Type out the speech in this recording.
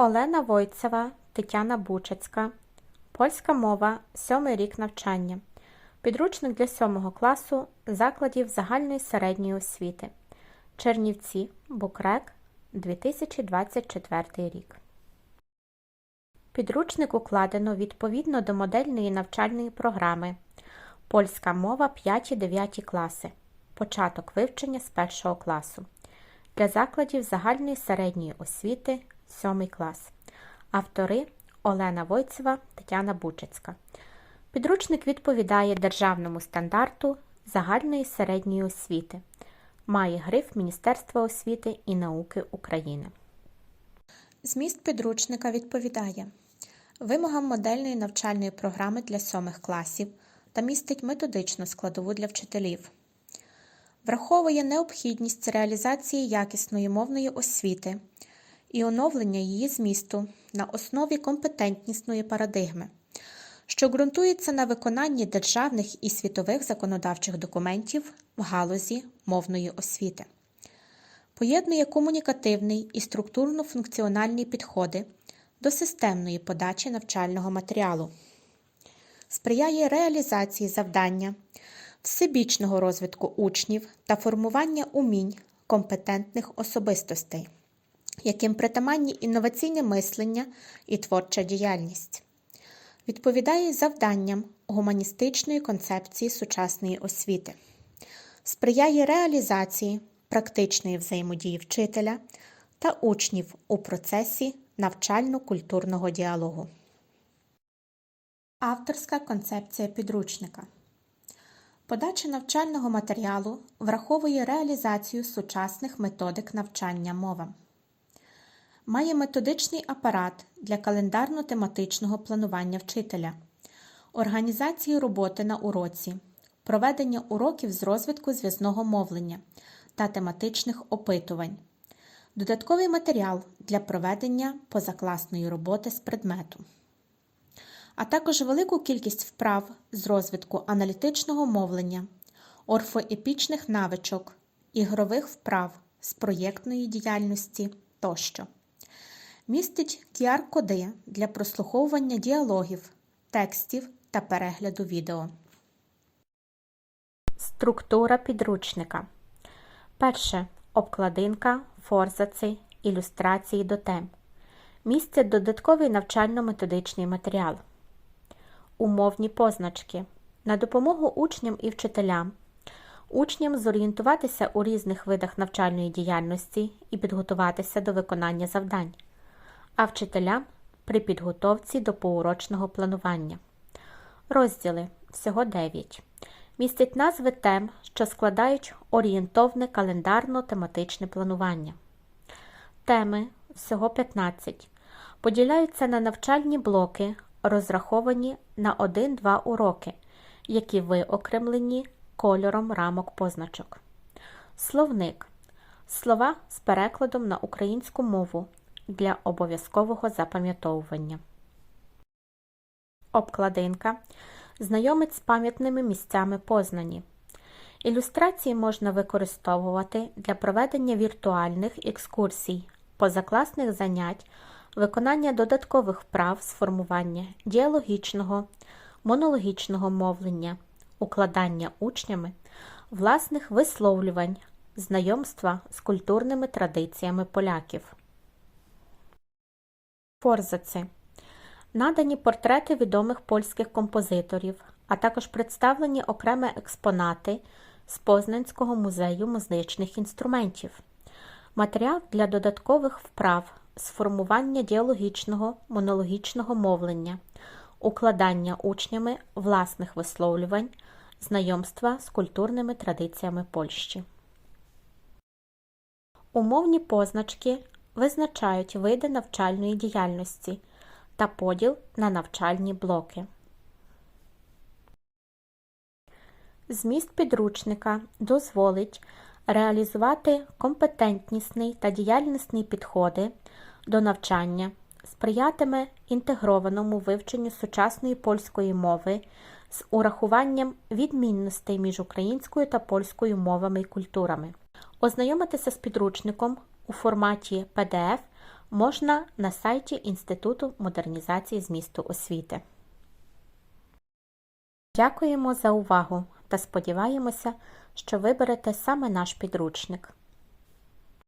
Олена Войцева, Тетяна Бучацька. Польська мова. Сьомий рік навчання. Підручник для сьомого класу закладів загальної середньої освіти. Чернівці. Букрек. 2024 рік. Підручник укладено відповідно до модельної навчальної програми. Польська мова 5-9 класи. Початок вивчення з першого класу. Для закладів загальної середньої освіти 7 клас. Автори Олена Войцева, Тетяна Бучацька. Підручник відповідає державному стандарту загальної середньої освіти. Має гриф Міністерства освіти і науки України. Зміст підручника відповідає вимогам модельної навчальної програми для сьомих класів та містить методичну складову для вчителів. Враховує необхідність реалізації якісної мовної освіти і оновлення її змісту на основі компетентнісної парадигми, що ґрунтується на виконанні державних і світових законодавчих документів в галузі мовної освіти, поєднує комунікативний і структурно-функціональні підходи до системної подачі навчального матеріалу, сприяє реалізації завдання всебічного розвитку учнів та формування умінь компетентних особистостей, яким притаманні інноваційне мислення і творча діяльність, відповідає завданням гуманістичної концепції сучасної освіти, сприяє реалізації практичної взаємодії вчителя та учнів у процесі навчально-культурного діалогу. Авторська концепція підручника. Подача навчального матеріалу враховує реалізацію сучасних методик навчання мовам. Має методичний апарат для календарно-тематичного планування вчителя, організації роботи на уроці, проведення уроків з розвитку зв'язного мовлення та тематичних опитувань, додатковий матеріал для проведення позакласної роботи з предмету а також велику кількість вправ з розвитку аналітичного мовлення, орфоепічних навичок, ігрових вправ з проєктної діяльності тощо. Містить QR-коди для прослуховування діалогів, текстів та перегляду відео. Структура підручника. Перше. Обкладинка, форзаци, ілюстрації до тем. Містять додатковий навчально-методичний матеріал. Умовні позначки. На допомогу учням і вчителям. Учням зорієнтуватися у різних видах навчальної діяльності і підготуватися до виконання завдань, а вчителям при підготовці до поурочного планування. Розділи всього 9. Містять назви тем, що складають орієнтовне календарно-тематичне планування. Теми всього 15. Поділяються на навчальні блоки розраховані на 1-2 уроки, які виокремлені кольором рамок позначок. Словник слова з перекладом на українську мову для обов'язкового запам'ятовування. Обкладинка знайомить з пам'ятними місцями познані. Ілюстрації можна використовувати для проведення віртуальних екскурсій, позакласних занять виконання додаткових вправ з формування діалогічного, монологічного мовлення, укладання учнями, власних висловлювань, знайомства з культурними традиціями поляків. Форзаци надані портрети відомих польських композиторів, а також представлені окремі експонати з Познанського музею музичних інструментів, матеріал для додаткових вправ з формування діалогічного монологічного мовлення, укладання учнями власних висловлювань, знайомства з культурними традиціями Польщі. Умовні позначки визначають види навчальної діяльності та поділ на навчальні блоки. Зміст підручника дозволить реалізувати компетентнісний та діяльностний підходи до навчання, сприятиме інтегрованому вивченню сучасної польської мови з урахуванням відмінностей між українською та польською мовами і культурами. Ознайомитися з підручником у форматі PDF можна на сайті Інституту модернізації змісту освіти. Дякуємо за увагу та сподіваємося, що виберете саме наш підручник.